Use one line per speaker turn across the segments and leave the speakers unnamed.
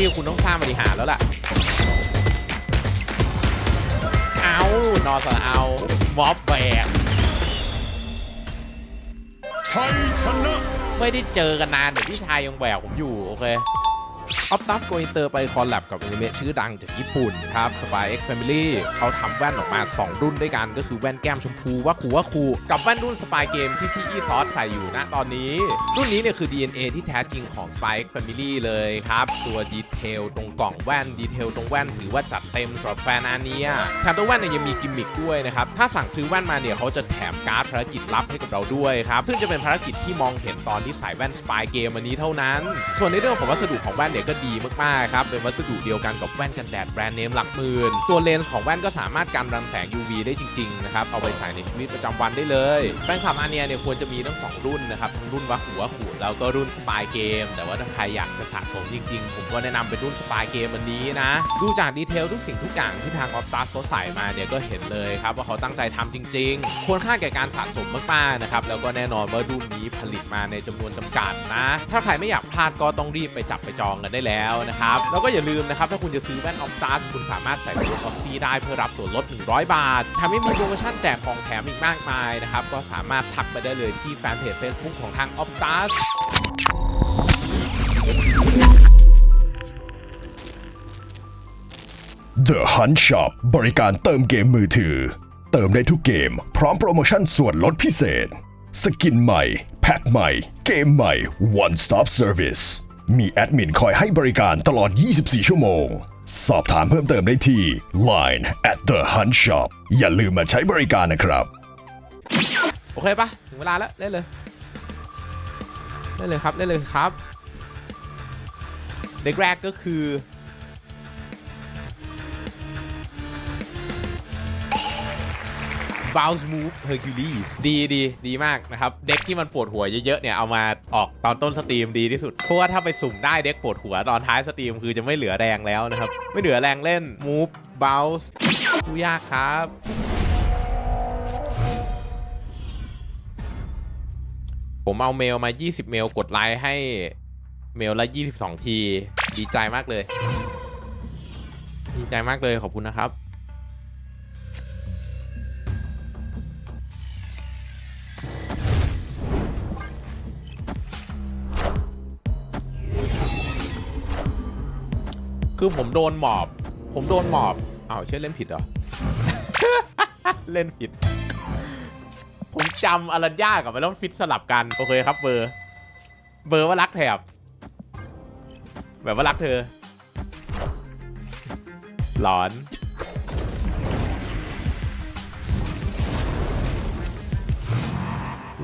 นี่คุณต้องสร้างบริหารแล้วล่ะ เอานอนสระเอาวอปแบก
ชัยชนะ
ไม่ได้เจอกันนานเดี๋ยวพี่ชายยังแบกผมอยู่ โอเค ออฟตัสโกอินเตอร์ไปคอลแลบกับอนิเมะชื่อดังจากญี่ปุ่นครับ Spy X Family เขาทำแว่นออกมา 2 รุ่นด้วยกัน ก็คือแว่นแก้มชมพูว่าคูว่าคูกับแว่นรุ่น Spy Game ที่พี่อีซอสใส่อยู่นะตอนนี้ รุ่นนี้เนี่ยคือ DNA ที่แท้จริงของ Spy X Family เลยครับ ตัวดีเทลตรงกล่องแว่นดีเทลตรงแว่นถือว่าจัดเต็มสำหรับแฟนอาเนียแถมตัวแว่นเนี่ยยังมีกิมมิคด้วยนะครับถ้าสั่งซื้อแว่นมาเนี่ยเขาจะแถมการ์ดภารกิจลับให้กับเราด้วยครับซึ่งจะเป็นภารกิจที่มองเห็นตอนที่ใส่แว่น Spy Game อันนี้เท่านั้น ส่วนในเรื่องของวัสดุของแว่นเนี่ยก็ดีมากๆครับเป็นวัสดุเดียวกันกับแว่นกันแดดแบรนด์เนมหลักหมื่น ตัวเลนส์ของแว่นก็สามารถกันรังแสง UV ได้จริงๆนะครับ เอาไปใส่ในชีวิตประจำวันได้เลยแฟนคลับอาเนียเนี่ยควรจะมีทั้งสองรุ่นนะครับทั้งรุ่นวะหัวขูดแล้วก็รุ่น Spy Game แต่ว่าถ้าใครอยากจะสะสมจริงๆ ผมก็แนะนำเป็นรุ่น Spy Game อันนี้นะ ดูจากดีเทลทุกสิ่งทุกอย่างที่ทางออฟตัสเขาใส่มาเนี่ยก็เห็นเลยครับว่าเขาตั้งใจทำจริง ๆ ควรค่าแก่การสะสมมากๆนะครับแล้วก็แน่นอนว่ารุ่นนี้ผลิตมาในจำนวนจำกัดนะ ถ้าใครไม่อยากพลาดก็ต้องรีบไปจับไปจองกันได้แล้วนะครับ แล้วก็อย่าลืมนะครับ ถ้าคุณจะซื้อแว่นออฟตัสคุณสามารถใส่โค้ดออฟซีได้เพื่อรับส่วนลด 100 บาททำให้มีโปรโมชั่นแจกของแถมอีกมากมายนะครับ ก็สามารถทักไปได้เลยที่แฟนเพจ Facebook ของทางออฟตัส
The Hunt Shop บริการเติมเกมมือถือ เติมได้ทุกเกม พร้อมโปรโมชั่นส่วนลดพิเศษ สกินใหม่ แพ็คใหม่ เกมใหม่ One Stop Service มีแอดมินคอยให้บริการตลอด 24 ชั่วโมง สอบถามเพิ่มเติมได้ที่ Line at the Hunt Shop อย่าลืมมาใช้บริการนะครับ
โอเคปะถึงเวลาแล้วเล่นเลยเล่นเลยครับเล่นเลยครับเด็กแรกก็คือ Bounce Move Hercules ดีดีดีมากนะครับ เด็กที่มันปวดหัวเยอะๆเนี่ยเอามาออกตอนต้นสตรีมดีที่สุด เพราะว่าถ้าไปสุ่มได้เด็กปวดหัวตอนท้ายสตรีมคือจะไม่เหลือแรงแล้วนะครับ ไม่เหลือแรงเล่น Move Bounce ดูยากครับผมเอาเมลมา 20 เมลกดไลค์ให้เมลละ 22 ที ดีใจมากเลย ดีใจมากเลยขอบคุณนะครับ คือผมโดนหมอบ ผมโดนหมอบอ้าวเชื่อเล่นผิดเหรอ เล่นผิด ผมจำอารัญญากับมันต้องฟิตสลับกัน โอเคครับเบอร์ เบอร์ว่ารักแถบ แบบว่ารักเธอ หลอน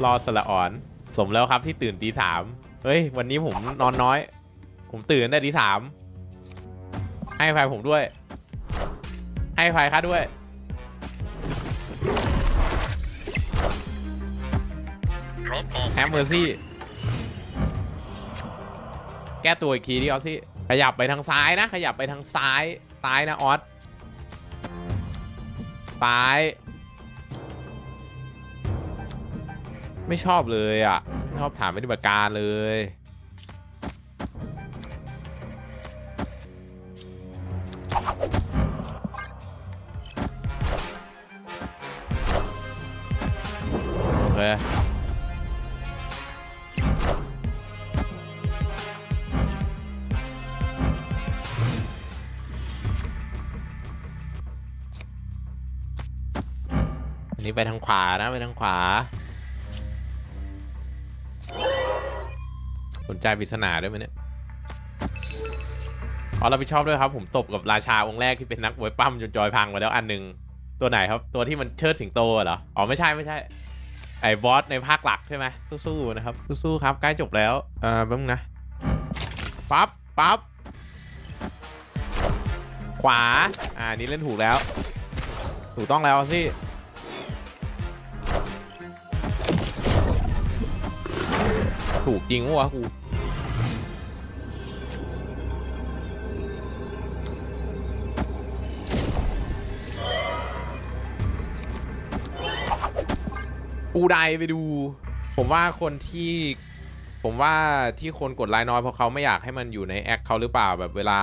รอสละอ่อน สมแล้วครับที่ตื่นตีสามเฮ้ย วันนี้ผมนอนน้อย ผมตื่นตั้งแต่ตีสาม ให้ภัยผมด้วย ให้ภัยค่าด้วย แฮมเมอร์ซี่ แก้ตัวอีกทีดิออสซี่ ขยับไปทางซ้ายนะ ขยับไปทางซ้าย ซ้ายนะออสซ้าย ไม่ชอบเลยอะ ไม่ชอบถามปฏิบัติการเลย ไปทางขวานะไปทางขวาสนใจปริศนาด้วยไหมเนี่ยขอรับผิดชอบด้วยครับ ผมตบกับราชาองค์แรกที่เป็นนักมวยปั้มจนจอยพังไปแล้วอันหนึ่งตัวไหนครับ ตัวที่มันเชิดสิงโตเหรออ๋อไม่ใช่ไม่ใช่ ไอ้บอสในภาคหลักใช่ไหมสู้ๆนะครับสู้ๆครับใกล้จบแล้วเออแป๊บนึงนะปั๊บปั๊บขวา อ่า นี่เล่นถูกแล้ว ถูกต้องแล้วสิ ถูกจริงวะกูปูไดไปดู ผมว่าคนที่ผมว่าที่คนกดไลน์น้อยเพราะเขาไม่อยากให้มันอยู่ในแอคเขาหรือเปล่าแบบเวลา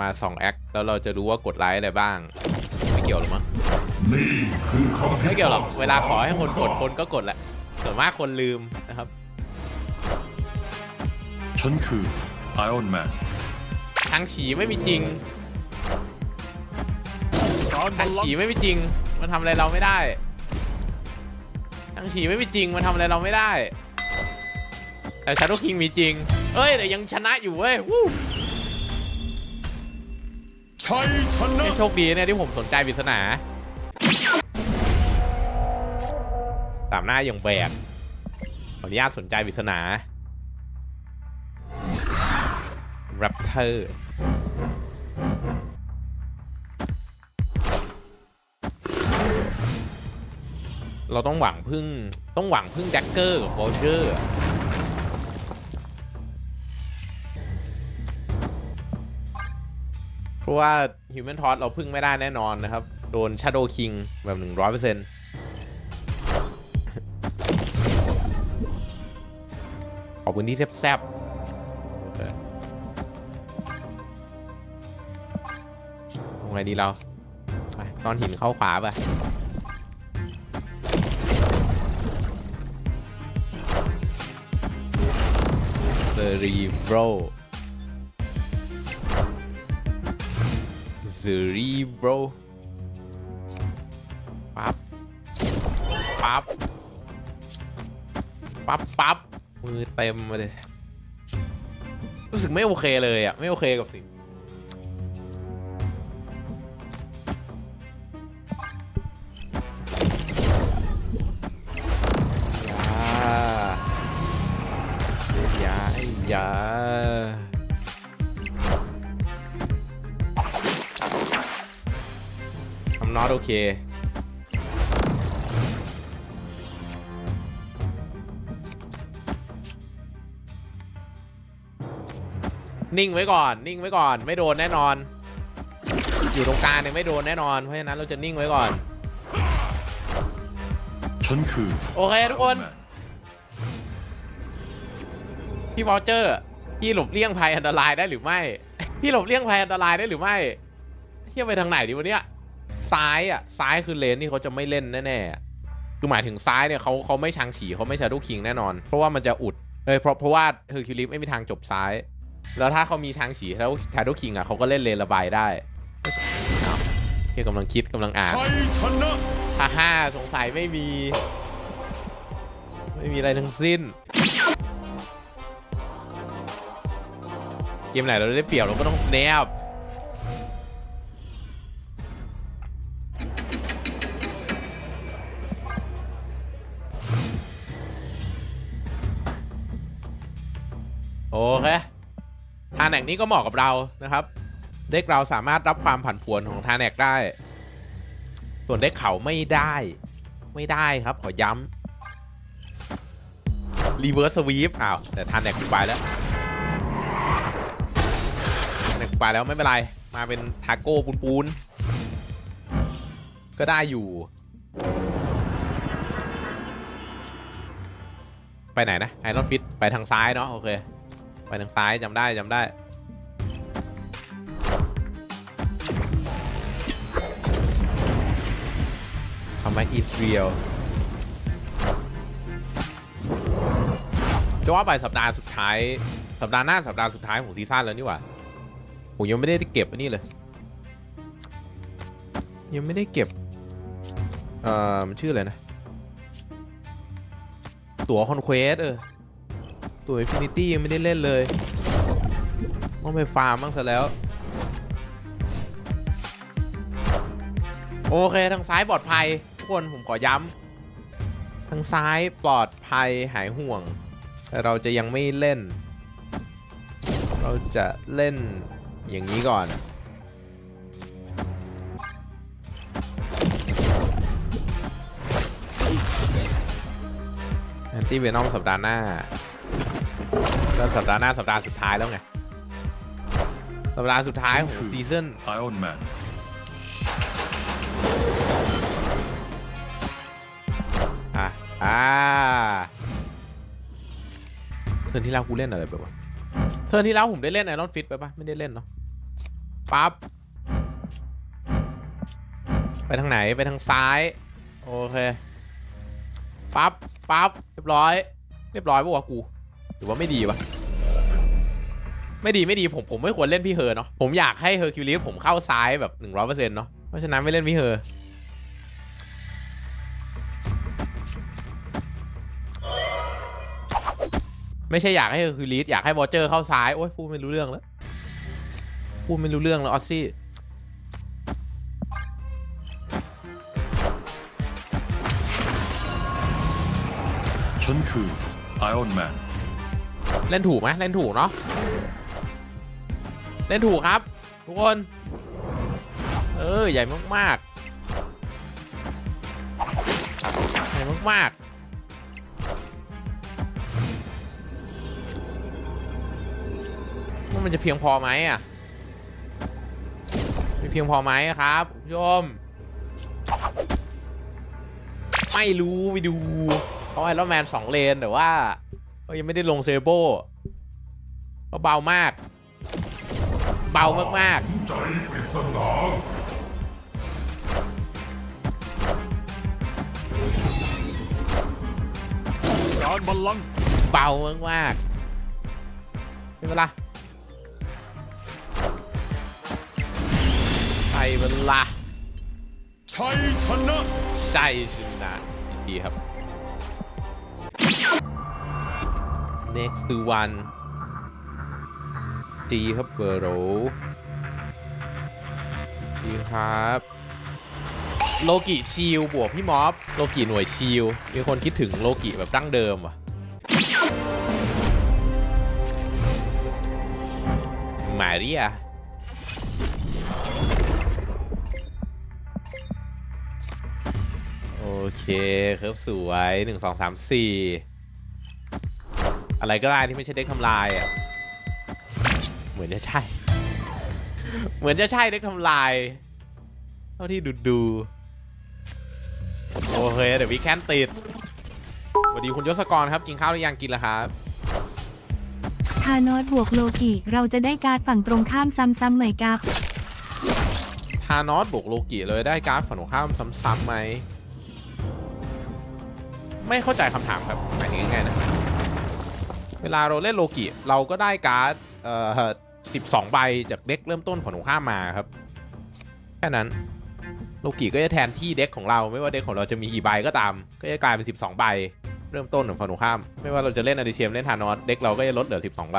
มาสองแอคแล้วเราจะรู้ว่ากดไลค์อะไรบ้าง ไม่เกี่ยวหรอมั้งไม่เกี่ยวหรอกเวลาขอให้คนกดคนก็กดแหละส่วนมากคนลืมนะครับ
ฉันคือไอออนแมน
ทางฉีไม่มีจริงทางฉีไม่มีจริง มันทำอะไรเราไม่ได้ทางฉีไม่มีจริง มันทำอะไรเราไม่ได้ แต่ชาโดคิงมีจริง เอ้ยแต่ยังชนะอยู่เว้ยวู้
ชัยชนะ
นี่โชคดีเนี่ยที่ผมสนใจปริศนาตามหน้าอย่างแบกขออนุญาตสนใจปริศนา แรปเตอร์เราต้องหวังพึ่ง ต้องหวังพึ่งแดกเกอร์กับโบเชอร์เพราะว่า Human t o s เราพึ่งไม่ได้แน่นอนนะครับ โดน Shadow King แบบ 100%ขอบคุณที่แซบๆ ไงดีเราไปตอนหินเข้าขวาไปเซรีโบร Cerebro ปั๊บ ปั๊บ ปั๊บปั๊บมือเต็มมาเลย รู้สึกไม่โอเคเลยอะ ไม่โอเคกับสิ่งายา I'm not okay นิ่งไว้ก่อน นิ่งไว้ก่อน ไม่โดนแน่นอน อยู่ตรงกลางเนี่ยไม่โดนแน่นอน เพราะฉะนั้นเราจะนิ่งไว้ก่อน
ฉันคือ
โอเคทุกคน
Iron Man
พี่วอลเจอร์พี่หลบเลี่ยงภัยอันตรายได้หรือไม่ พี่หลบเลี่ยงภัยอันตรายได้หรือไม่เที่ยวไปทางไหนดีวะเนี่ยซ้ายอะซ้ายคือเลนที่เขาจะไม่เล่นแน่ๆอะคือหมายถึงซ้ายเนี่ยเขาเขาไม่ชังฉีเขาไม่ชาดูคิงแน่นอน เพราะว่ามันจะอุดเอ้ยเพราะเพราะว่าเฮอร์คิวลิสไม่มีทางจบซ้าย แล้วถ้าเขามีชังฉีแล้วชาดูคิงอะเขาก็เล่นเลนระบายได้เอ้าเฮียกำลังคิดกำลังอ่าน
ชัยชนะ
ฮ่าฮ่าสงสัยไม่มี ไม่มีอะไรทั้งสิ้น เกมไหนเราได้เปรียบเราก็ต้อง snap โอเค ทาแนกนี้ก็เหมาะกับเรานะครับ เด็กเราสามารถรับความผันผวนของทาแนกได้ ส่วนเด็กเขาไม่ได้ ไม่ได้ครับขอย้ำรีเวิร์สสวีปอ้าว แต่ทันแดกกูไปแล้ว ไปแล้วไม่เป็นไร มาเป็นทาโก้ปูนปูนก็ได้อยู่ ไปไหนนะไอรอนฟิตไปทางซ้ายเนาะโอเค ไปทางซ้ายจำได้จำได้ ทำไมอิสเรียลจะว่าไปสัปดาห์สุดท้าย สัปดาห์หน้าสัปดาห์สุดท้ายของซีซั่นแล้วนี่หว่า ผมยังไม่ได้เก็บอันนี้เลย ยังไม่ได้เก็บเอ่อมันชื่ออะไรนะ ตั๋วคอนเควสเออ ตั๋วอินฟินิตี้ยังไม่ได้เล่นเลย ต้องไปฟาร์มบ้างซะแล้ว โอเค ทางซ้ายปลอดภัย ทุกคนผมขอย้ำ ทางซ้ายปลอดภัยหายห่วง แต่เราจะยังไม่เล่น เราจะเล่น อย่างนี้ก่อน แอนตี้เวนอมสัปดาห์หน้าก็สัปดาห์หน้าสัปดาห์สุดท้ายแล้วไง สัปดาห์สุดท้ายของซีซั่น
ไอออนแมน
อะ อ่าเทิร์นที่แล้วกูเล่นอะไรไปวะเทิร์นที่แล้วผมได้เล่นไอรอนฟิตไปปะไม่ได้เล่นเนาะ ปั๊บ ไปทางไหน ไปทางซ้าย โอเค ปั๊บ ปั๊บ เรียบร้อย เรียบร้อยปะวะกู หรือว่าไม่ดีวะ ไม่ดีไม่ดีผมผมไม่ควรเล่นพี่เฮอร์เนาะ ผมอยากให้เฮอร์คิวลิสผมเข้าซ้ายแบบหนึ่งร้อยเปอร์เซ็นต์เนาะ เพราะฉะนั้นไม่เล่นพี่เฮอร์ไม่ใช่อยากให้เฮอร์คิวลิสอยากให้วอเจอร์เข้าซ้าย โอ้ยพูดไม่รู้เรื่องแล้ว พูดไม่รู้เรื่องแล้วออสซี่
ฉันคือไอออนแมน
เล่นถูกไหมเล่นถูกเนาะเล่นถูกครับ ทุกคน เออใหญ่มากๆใหญ่มากๆว่ามันจะเพียงพอไหมอะไม่ เพียงพอไหมอะครับคุณผู้ชม ไม่รู้ไปดูเพราะไอรอนแมนสองเลนแต่ว่าก็ยังไม่ได้ลงเซโบเพราะเบามาก เบามาก
ใจปริศนา
การบัลลังก์
ๆเบามากๆเป็นเวลา ลา
ชัยชนะ
ใช่ชนะอีกทีครับ next one G ครับเบอร์โรดีครับโลกิชิลบวกพี่มอฟโลกิหน่วยชิลมีคนคิดถึงโลกิแบบดั้งเดิมว่ะมาเรีย อเคครับสวยหนึ่งสองสามสี่อะไรก็ได้ที่ไม่ใช่เด็กทำลายอะ เหมือนจะใช่ เหมือนจะใช่เด็กทำลาย เท่าที่ดูดูๆโอเคเดี๋ยววีแคนติดสวัสดีคุณยศกรครับ กินข้าวหรือยังกินแล้วครับ
ทานอสบวกโลกิเราจะได้การ์ดฝั่งตรงข้ามซ้ำๆไหมครับ
ทานอสบวกโลกิเลยได้การ์ดฝั่งตรงข้ามซ้ำๆไหม ไม่เข้าใจคำถามครับหมายถึงยังไงนะ เวลาเราเล่นโลกิเราก็ได้การ์ดเอ่อ12ใบจากเด็กเริ่มต้นฝั่งตรงข้ามมาครับ แค่นั้นโลกิก็จะแทนที่เด็กของเราไม่ว่าเด็กของเราจะมีกี่ใบก็ตาม ก็จะกลายเป็น 12 ใบ เริ่มต้นของฝั่งตรงข้าม ไม่ว่าเราจะเล่นอดิเชียมเล่นทานอสเด็กเราก็จะลดเหลือ 12 ใบ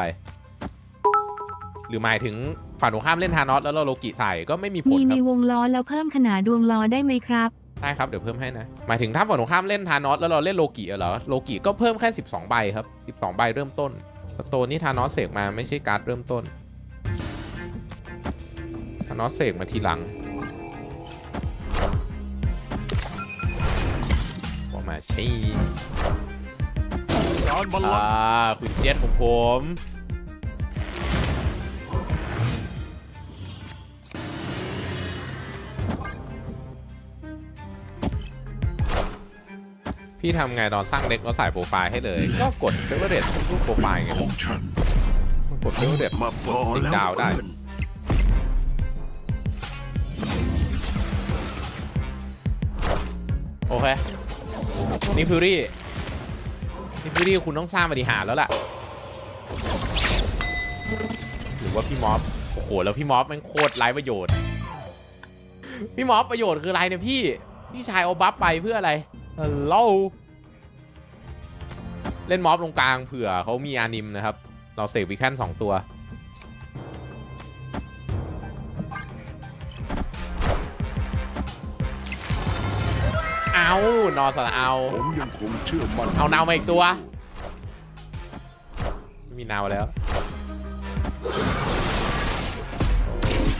หรือหมายถึงฝั่งตรงข้ามเล่นทานอสแล้วเราโลกิใส่ก็ไม่มีผล
มีในวงล้อแล้วเพิ่มขนาดดวงล้อได้ไหมครับ
ได้ครับ เดี๋ยวเพิ่มให้นะ หมายถึงถ้าฝั่งตรงข้ามเล่นทานอสแล้วเราเล่นโลกิเหรอ โลกิก็เพิ่มแค่ 12 ใบครับ 12 ใบเริ่มต้นสโตนนี่ทานอสเสกมาไม่ใช่การ์ดเริ่มต้นทานอสเสกมาทีหลังว่ามาใช่
การบัลลั
อ่าง
ก์
คุณเจษของผม พี่ทำไงตอนสร้างเด็กแล้วใส่โปรไฟล์ให้เลย ก็กดเฟเวอร์เรทรูปโปรไฟล์ไง
ของฉัน
กดเฟเวอร์เรท
มาพอ
ติ๊ก
แล้ว
ดาวได้โอเค นี่ฟิวรี่ นี่ฟิวรี่คุณต้องสร้างบริหารแล้วล่ะ หรือว่าพี่มอฟโอ้โห แล้วพี่มอฟมันโคตรไร้ประโยชน์ พี่มอฟประโยชน์คืออะไรเนี่ยพี่ พี่ชายเอาบัฟไปเพื่ออะไร ฮัลโหลเล่นมอฟตรงกลางเผื่อเขามีอานิมนะครับ เราเสกวิแคนสองตัว เอานอนสระเอา
ผมยังคงเชื่อมั่น
เอานาวมาอีกตัว ไม่มีนาวแล้ว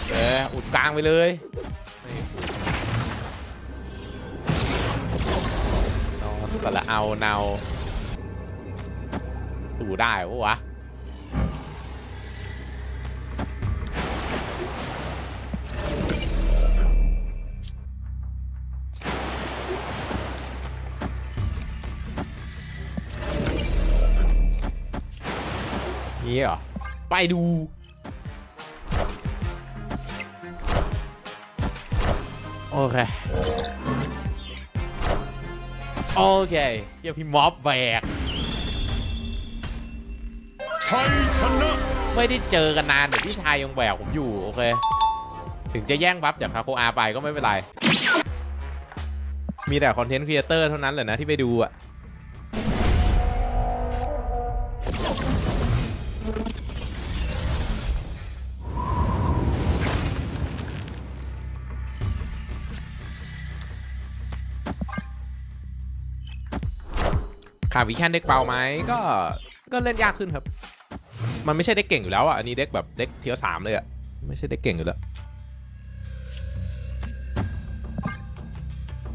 เอออุดกลางไปเลย สระเอาเนาวดูได้ปะวะนี้เหรอ ไปดูโอเค โอเคเดี๋ยวพี่ม็อบแบก
ชัยชนะ
ไม่ได้เจอกันนานเดี๋ยวพี่ชายยังแบกผมอยู่ โอเค ถึงจะแย่งบัฟจากคาโคอาไปก็ไม่เป็นไร มีแต่คอนเทนต์ครีเอเตอร์เท่านั้นแหละนะที่ไปดูอะ ขาวิแคนเด็กเบาไหมก็ก็เล่นยากขึ้นครับ มันไม่ใช่เด็กเก่งอยู่แล้วอะ อันนี้เด็กแบบเด็กเทียสามเลยอะ ไม่ใช่เด็กเก่งอยู่แล้ว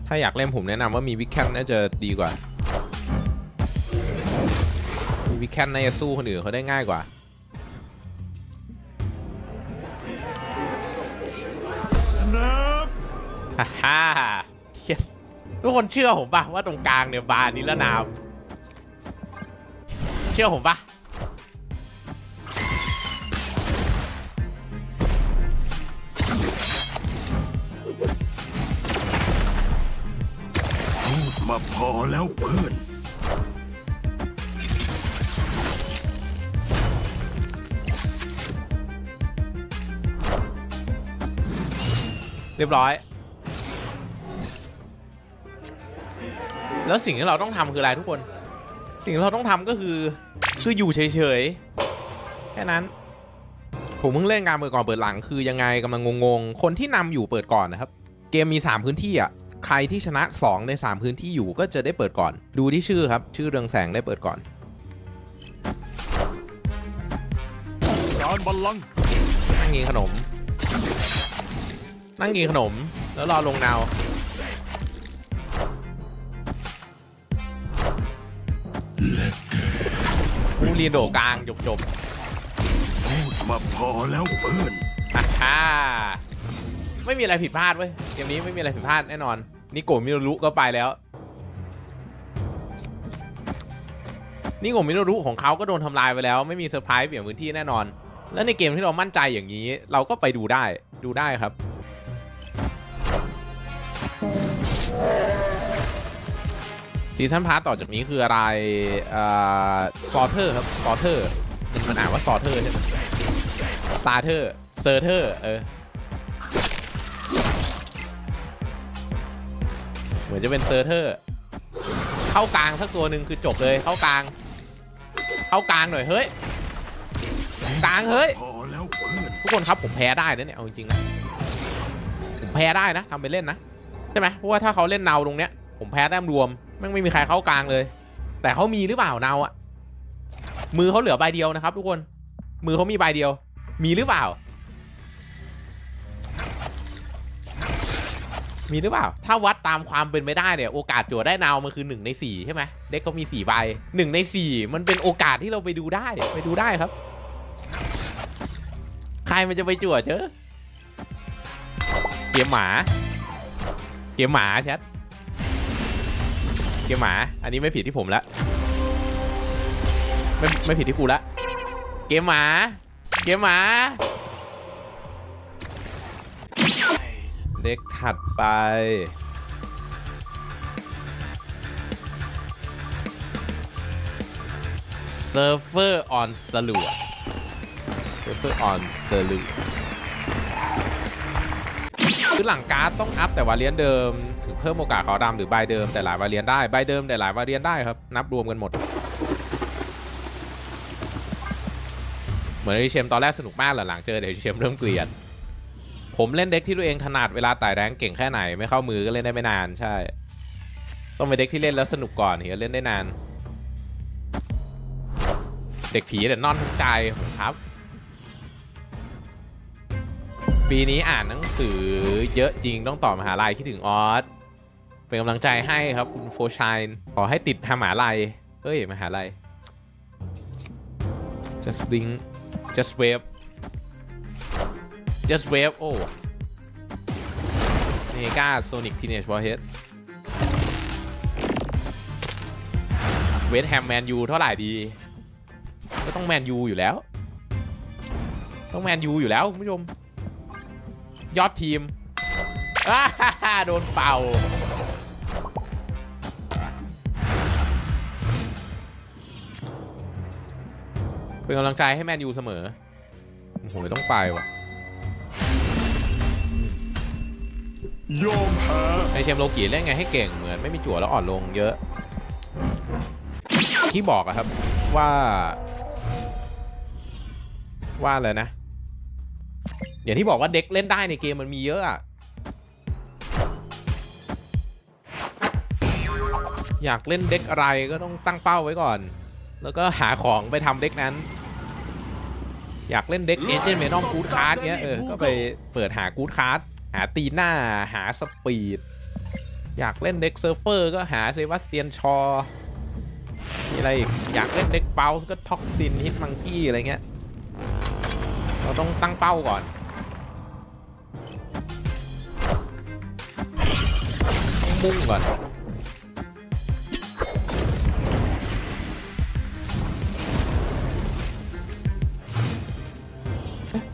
ถ้าอยากเล่นผมแนะนำว่ามีวิกแคนน่าจะดีกว่า มีวิกแคนน่าจะสู้คนอื่นเขาได้ง่ายกว่าฮ่าฮ่าเหี้ยทุกคนเชื่อผมปะว่าตรงกลางเนี่ยบาร์นิรนามเชื่อผมปะ
มาพอแล้วเพื่อน
เรียบร้อย แล้วสิ่งที่เราต้องทำคืออะไรทุกคน สิ่งที่เราต้องทำก็คือ คืออยู่เฉยๆ แค่นั้น ผมเพิ่งเล่นการเปิดก่อนเปิดหลังคือยังไงกำลังงงๆ คนที่นำอยู่เปิดก่อนนะครับ เกมมี 3 พื้นที่อะ ใครที่ชนะ 2 ใน 3 พื้นที่อยู่ก็จะได้เปิดก่อน ดูที่ชื่อครับ ชื่อเรืองแสงได้เปิดก่อน
การบัลลังก์
นั่งกินขนม นั่งกินขนม แล้วรอลงนาว กูเรียนโดดกลางจบจบ
มาพอแล้วเพื่อน
ๆฮ่าฮ่าไม่มีอะไรผิดพลาดเว้ยเกมนี้ไม่มีอะไรผิดพลาดแน่นอน นิโกะมิโนรุก็ไปแล้วนิโกะมิโนรุของเขาก็โดนทำลายไปแล้ว ไม่มีเซอร์ไพรส์เปลี่ยนพื้นที่แน่นอน แล้วในเกมที่เรามั่นใจอย่างนี้ เราก็ไปดูได้ดูได้ครับ ซีซันพาร์ตต่อจากนี้คืออะไรซอเทอร์ครับซอเทอร์มันอ่านว่าซอเทอร์ใช่ไหมซาเทอร์เซอร์เทอร์เออเหมือนจะเป็นเซอร์เทอร์เข้ากลางสักตัวหนึ่งคือจบเลยเข้ากลาง เข้ากลางหน่อยเฮ้ยกลางเฮ้ย
พอแล้วเพื่อน
ทุกคนครับผมแพ้ได้นะเนี่ยเอาจริงๆนะผมแพ้ได้นะทำไปเล่นนะใช่ไหมเพราะว่าถ้าเขาเล่นเนาตรงเนี้ยผมแพ้แต้มรวม แม่งไม่มีใครเข้ากลางเลย แต่เขามีหรือเปล่าเนาอะมือเขาเหลือใบเดียวนะครับ ทุกคน มือเขามีใบเดียว มีหรือเปล่า มีหรือเปล่า ถ้าวัดตามความเป็นไปได้เนี่ย โอกาสจั่วได้นาวมันคือ1ใน4ใช่ไหมเด็กก็มี4ใบ1ใน4 มันเป็นโอกาสที่เราไปดูได้ไปดูได้ครับ ใครมันจะไปจั่วเจอเกมหมา เกมหมาแชท เกมหมา อันนี้ไม่ผิดที่ผมละไม่ไม่ผิดที่กูละเกมหมา เกมหมาเด็กถัดไป เซิร์ฟเวอร์ออนสลัวเซิร์ฟเวอร์ออนสลัว คือหลังการ์ดต้องอัพแต่วาเลียนเดิม ถึงเพิ่มโอกาสขาวดำหรือใบเดิมแต่หลายวาเลียนได้ใบเดิมแต่หลายวาเลียนได้ครับ นับรวมกันหมด เหมือนที่เชมตอนแรกสนุกมากหลหลังเจอเดี๋ยวเชมเริ่มเกลียด ผมเล่นเด็กที่ตัวเองถนัดเวลาไต่แรงเก่งแค่ไหนไม่เข้ามือก็เล่นได้ไม่นานใช่ ต้องเป็นเด็กที่เล่นแล้วสนุกก่อนถึงจะเล่นได้นาน เด็กผีแต่นอนทั้งใจครับ ปีนี้อ่านหนังสือเยอะจริงต้องต่อมหาลัยคิดถึงออสเป็นกำลังใจให้ครับคุณโฟชายขอให้ติดมหาลัยเฮ้ยมหาลัย just blink just wave just wave โอ้เมกาโซนิกทีเนจวอร์เฮดเวสแฮมแมนยูเท่าไหร่ดี ก็ต้องแมนยูอยู่แล้ว ต้องแมนยูอยู่แล้วคุณผู้ชม ยอดทีมโดนเป่า เป็นกำลังใจให้แมนยูเสมอโอ้โหต้องไปว่ะ
ยอมแพ้
ไอเชมโลกีเล่นไงให้เก่งเหมือนไม่มีจั่วแล้วอ่อนลงเยอะ ที่บอกอะครับว่า ว่าอะไรนะ อย่างที่บอกว่าเด็กเล่นได้ในเกมมันมีเยอะอะอยากเล่นเด็กอะไรก็ต้องตั้งเป้าไว้ก่อน แล้วก็หาของไปทำเด็กนั้น อยากเล่นเด็กเอเจนต์เมนอมกูดคาร์ดเงี้ยเออก็ไปเปิดหากูดคาร์ดหาตีหน้าหาสปีด อยากเล่นเด็กเซิร์ฟเฟอร์ก็หาเซบาสเตียนชอมีอะไรอีกอยากเล่นเด็กเปาส์ก็ท็อกซินฮิตมังกี้อะไรเงี้ย เราต้องตั้งเป้าก่อน ต้องมุ่งก่อน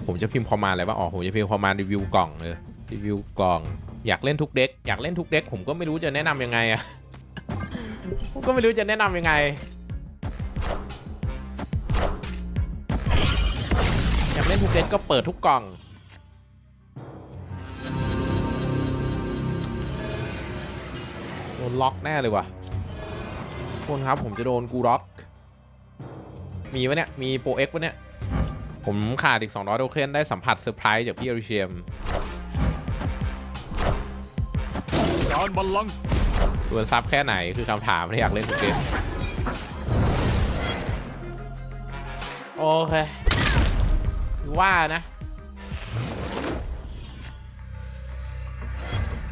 ผมจะพิมพ์คอมมานอะไรบ้างอ๋อผมจะพิมพ์คอมมานรีวิวกล่องเลยรีวิวกล่อง อยากเล่นทุกเด็ก อยากเล่นทุกเด็ก ผมก็ไม่รู้จะแนะนำยังไงอะผมก็ไม่รู้จะแนะนำยังไงอยากเล่นทุกเด็กก็เปิดทุกกล่อง นล็อกแน่เลยว่ะทุกคนครับผมจะโดนกูล็อก มีปะเนี่ย มีโปรเอ็กปะเนี่ย ผมขาดอีก 200 โทเค็นได้สัมผัสเซอร์ไพรส์จากพี่อริเชียม
การบัลลังก์
ส่วนซับแค่ไหนคือคำถามที่อยากเล่นทุกเกมโอเคคือว่านะ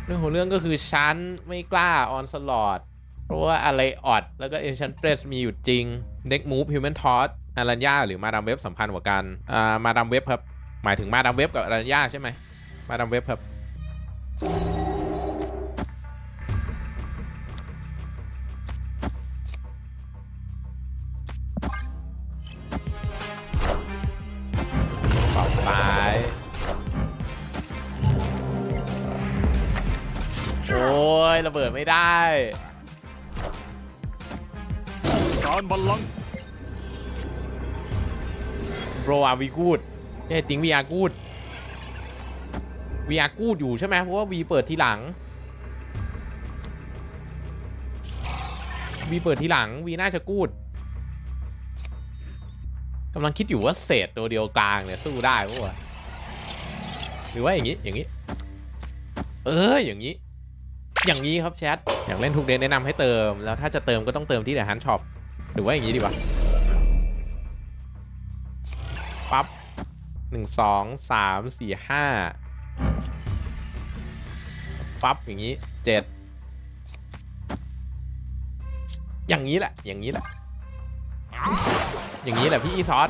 เรื่องของเรื่องก็คือฉันไม่กล้าออนสลอดเพราะว่าอะไรออดแล้วก็เอนชันเ e สมีอยู่จริงเด็กมูฟฮิวแมนทอสอารัญญาหรือมาดามเว็บสำคัญกว่ากันอ่ามาดามเว็บครับ หมายถึงมาดามเว็บกับอารัญญาใช่ไหมมาดามเว็บครับ ยระเบิดไม่ได้
การบัลลังก์
โบรอาวีกูดเอ้ติงวีอากูดวีอากูดอยู่ใช่ไหมเพราะว่าวีเปิดทีหลังวีเปิดทีหลังวีน่าจะกูดกำลังคิดอยู่ว่าเศษตัวเดียวกลางเนี่ยสู้ได้ปะวะหรือว่าอย่างนี้อย่างนี้ เอออย่างนี้ อย่างนี้ครับแชทอยากเล่นทุกเดนแนะนำให้เติม แล้วถ้าจะเติมก็ต้องเติมที่เดอะฮันช็อปหรือว่าอย่างนี้ดีวะปั๊บหนึ่งสองสามสี่ห้าปั๊บอย่างนี้เจ็ดอย่างนี้แหละ อย่างนี้แหละ อย่างนี้แหละพี่อีซอส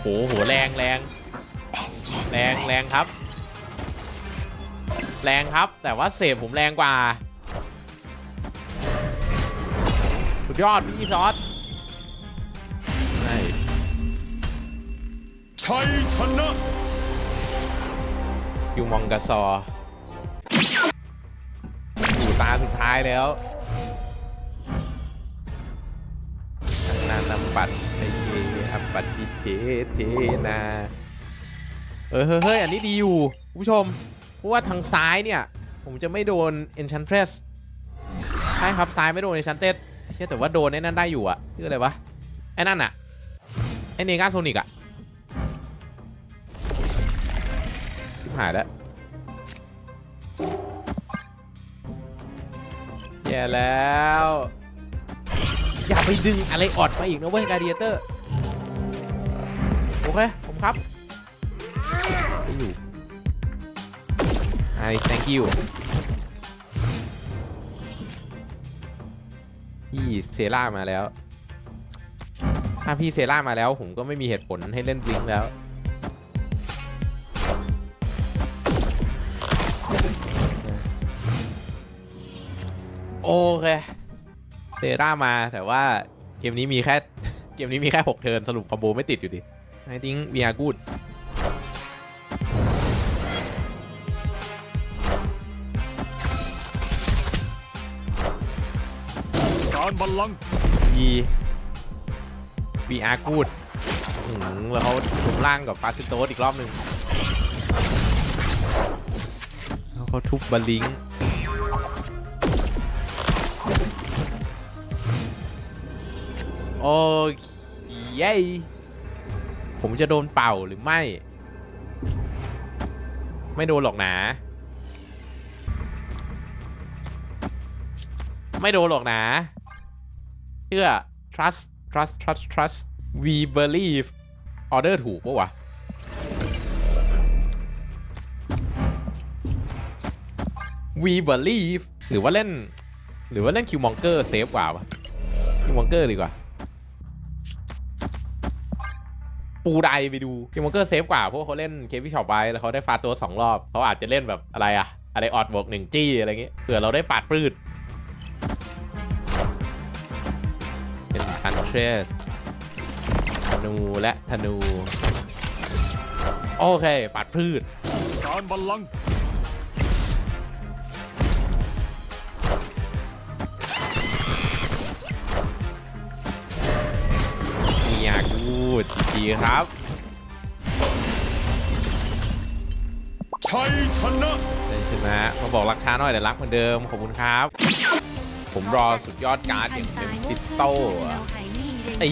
โหโหแรงแรงแรงแรงครับ แรงครับ แต่ว่าเสพผมแรงกว่า สุดยอดพี่อีซอสใช่
ชัยชนะ
ยูมองกาซออยู่ตาสุดท้ายแล้วอันนานำปัดไอเยอปัดดิเทเทนา เออเฮ้ยเฮ้ย อันนี้ดีอยู่คุณผู้ชม เพราะว่าทางซ้ายเนี่ย ผมจะไม่โดน Enchantress ใช่ครับซ้ายไม่โดน Enchantress เชื่อแต่ว่าโดนไอ้นั่นได้อยู่อะชื่ออะไรวะ ไอ้นั่นอะไอ้เนกาโซนิกอะชิบหายแล้วแย่แล้ว อย่าไปดึงอะไรออดมาอีกนะเว้ยการเดียเตอร์ โอเค ผมครับไม่อยู่ I thank you พี่เซล่ามาแล้ว ถ้าพี่เซล่ามาแล้ว ผมก็ไม่มีเหตุผลให้เล่นบลิงแล้ว โอเค เซรามาแต่ว่าเกมนี้มีแค่ เกมนี้มีแค่ 6 เทิร์นสรุปคอมโบไม่ติดอยู่ดิ I think we are good
การบัลลังก์
we we are good อื้อหือแล้วเขาถุงล่างกับฟาสซิโตสอีกรอบหนึ่งแล้วเขาทุบบาลิงโอเคผมจะโดนเป่าหรือไม่ ไม่โดนหรอกนะ ไม่โดนหรอกนะ ชื่อ trust trust trust trust we believe order ถูกปะวะ we believe หรือว่าเล่น หรือว่าเล่นคิวมองเกอร์เซฟกว่าวะคิวมองเกอร์ดีกว่า ปูไดไปดูคิวมองเกอร์เซฟกว่าเพราะเขาเล่นเควิชอปไปแล้วเขาได้ฟาตัวสองรอบเขาอาจจะเล่นแบบอะไรอะอะไรออดบวกหนึ่งจี้อะไรเงี้ยเผื่อเราได้ปาดปืด ทรสธนูและธนู โอเค ปัดพืช
การบัลลังก์
มียากูดจีครับ
ชัยชนะ
ได้ชนะมาบอกรักช้าหน่อยแต่รักเหมือนเดิม ขอบคุณครับ ผมรอสุดยอดการ์ดอย่างเป็นพิสโต ไอ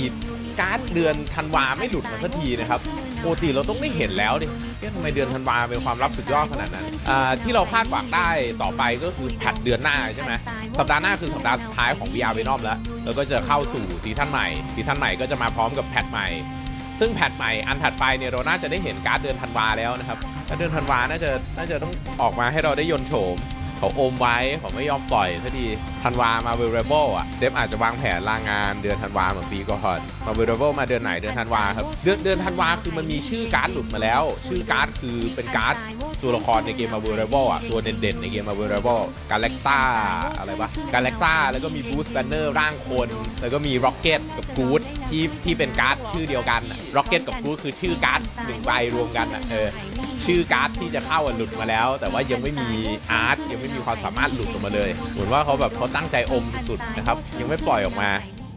การ์ดเดือนธันวาไม่หลุดมาสักทีนะครับปกติเราต้องได้เห็นแล้วดิเอ๊ะทำไมเดือนธันวาเป็นความลับสุดยอดขนาดนั้นอ่าที่เราคาดหวังได้ต่อไปก็คือแพทเดือนหน้าใช่ไหมสัปดาห์หน้าคือสัปดาห์สุดท้ายของ VR Venom แล้วแล้วก็จะเข้าสู่ซีซั่นใหม่ซีซั่นใหม่ก็จะมาพร้อมกับแพทใหม่ ซึ่งแพทใหม่อันถัดไปเนี่ยเราน่าจะได้เห็นการ์ดเดือนธันวาแล้วนะครับแล้วเดือนธันวาน่าจะน่าจะต้องออกมาให้เราได้ยนโฉม เขาอมไว้เขาไม่ยอมปล่อยสักทีธันวามาเวอร์เบิลอะเดฟอาจจะวางแผนลางานเดือนธันวาเหมือนปีก่อนมาเวอร์เบิลมาเดือนไหนเดือนธันวาครับเดือนเดือนธันวาคือมันมีชื่อการ์ดหลุดมาแล้ว ชื่อการ์ดคือเป็นการ์ดตัวละครในเกมมาเวอร์เบิลอะตัวเด่นๆในเกมมาเวอร์เบิลกาแล็กต้าอะไรวะกาแล็กต้าแล้วก็มีบูสต์แบนเนอร์ร่างคน แล้วก็มีร็อกเก็ตกับกู๊ด ที่ที่เป็นการ์ดชื่อเดียวกันร็อกเก็ตกับกูคือชื่อการ์ดหนึ่งใบรวมกันอะเออชื่อการ์ดที่จะเข้าหลุดมาแล้ว แต่ว่ายังไม่มีอาร์ตยังไม่มีความสามารถหลุดออกมาเลยเหมือนว่าเขาแบบเขาตั้งใจอมสุดๆนะครับยังไม่ปล่อยออกมา